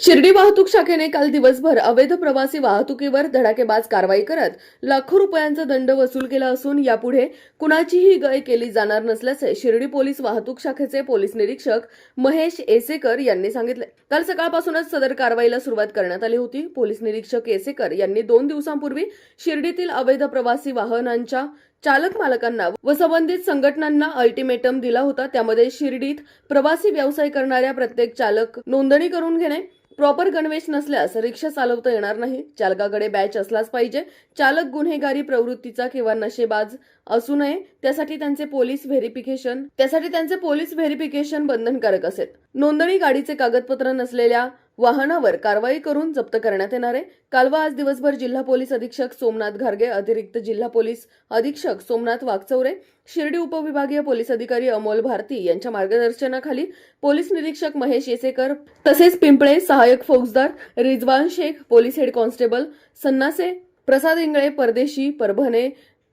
शिर्डी वाहतूक शाखेने काल दिवसभर अवैध प्रवासी वाहतुकीवर धडाकेबाज कारवाई करत लाखो रुपयांचा दंड वसूल केला असून यापुढे कुणाचीही गय केली जाणार नसल्याचे शिर्डी पोलीस वाहतूक शाखेचे पोलीस निरीक्षक महेश एसेकर यांनी सांगितले. काल सकाळपासूनच सदर कारवाईला सुरुवात करण्यात आली होती. पोलीस निरीक्षक एसेकर यांनी दोन दिवसांपूर्वी शिर्डीतील अवैध प्रवासी वाहनांच्या चालक मालकांना व संबंधित संघटनांना अल्टिमेटम दिला होता. त्यामध्ये शिर्डीत प्रवासी व्यवसाय करणाऱ्या प्रत्येक चालक नोंदणी करून घेणे. प्रॉपर गणवेश नसल्यास रिक्षा चालवता येणार नाही. चालकाकडे बॅच असलाच पाहिजे. चालक गुन्हेगारी प्रवृत्तीचा किंवा नशेबाज असू नये. त्यासाठी त्यांचे पोलीस व्हेरिफिकेशन त्यासाठी त्यांचे पोलीस व्हेरिफिकेशन बंधनकारक असेल. नोंदणी गाडीचे कागदपत्र नसलेल्या वाहनावर कारवाई करून जप्त करण्यात येणार आहे. कालवा आज दिवसभर जिल्हा पोलीस अधीक्षक सोमनाथ घारगे अतिरिक्त जिल्हा पोलीस अधीक्षक सोमनाथ वागचौरे शिर्डी उपविभागीय पोलीस अधिकारी अमोल भारती यांच्या मार्गदर्शनाखाली पोलीस निरीक्षक महेश येसेकर तसेच पिंपळे सहाय्यक फौजदार Rizwan Shaikh police head constable Sannase Prasad Ingle Pardeshi Parbhane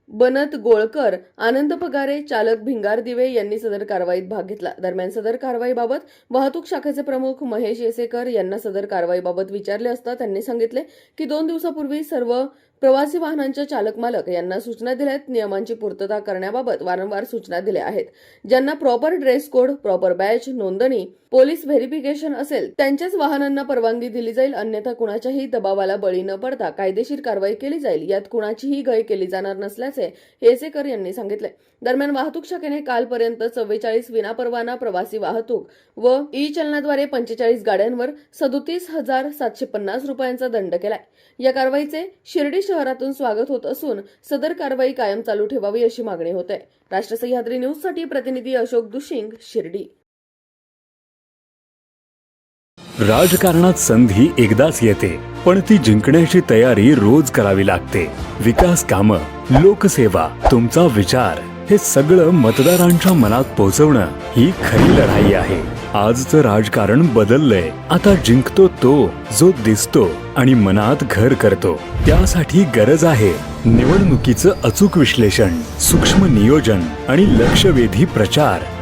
बनत गोळकर आनंद पगारे चालक भिंगार दिवे यांनी सदर कारवाईत भाग घेतला. दरम्यान सदर कारवाईबाबत वाहतूक शाखेचे प्रमुख महेश येसेकर यांना सदर कारवाईबाबत विचारले असता त्यांनी सांगितले की दोन दिवसापूर्वी सर्व प्रवासी वाहनांच्या चालक मालक यांना सूचना दिल्या आहेत नियमांची पूर्तता करण्याबाबत वारंवार सूचना दिल्या आहेत. ज्यांना proper dress code proper batch नोंदणी पोलीस व्हेरिफिकेशन असेल त्यांच्याच वाहनांना परवानगी दिली जाईल. अन्यथा कुणाच्याही दबावाला बळी न पडता कायदेशीर कारवाई केली जाईल. यात कुणाचीही गय केली जाणार नसल्याचे हेसेकर यांनी सांगितले. दरम्यान वाहतूक शाखेने कालपर्यंत चव्वेचाळीस विनापरवाना प्रवासी वाहतूक व ई चलनाद्वारे पंचेचाळीस गाड्यांवर सदोतीस हजार सातशे पन्नास रुपयांचा दंड केलाय. या कारवाईचे शिर्डी शहरातून स्वागत होत असून सदर कारवाई कायम चालू ठेवावी अशी मागणी होते आहे. राष्ट्र सह्याद्री न्यूजसाठी प्रतिनिधी अशोक दुशिंग शिर्डी. राजकारणात संधी एकदाच येते पण ती जिंकण्याची तयारी रोज करावी लागते. विकास कामं लोकसेवा तुमचा विचार हे सगळं मतदारांच्या मनात पोहोचवणं ही खरी लढाई आहे. आजचं राजकारण बदललंय. आता जिंकतो तो जो दिसतो आणि मनात घर करतो. त्यासाठी गरज आहे निवडणुकीचं अचूक विश्लेषण सूक्ष्म नियोजन आणि लक्षवेधी प्रचार.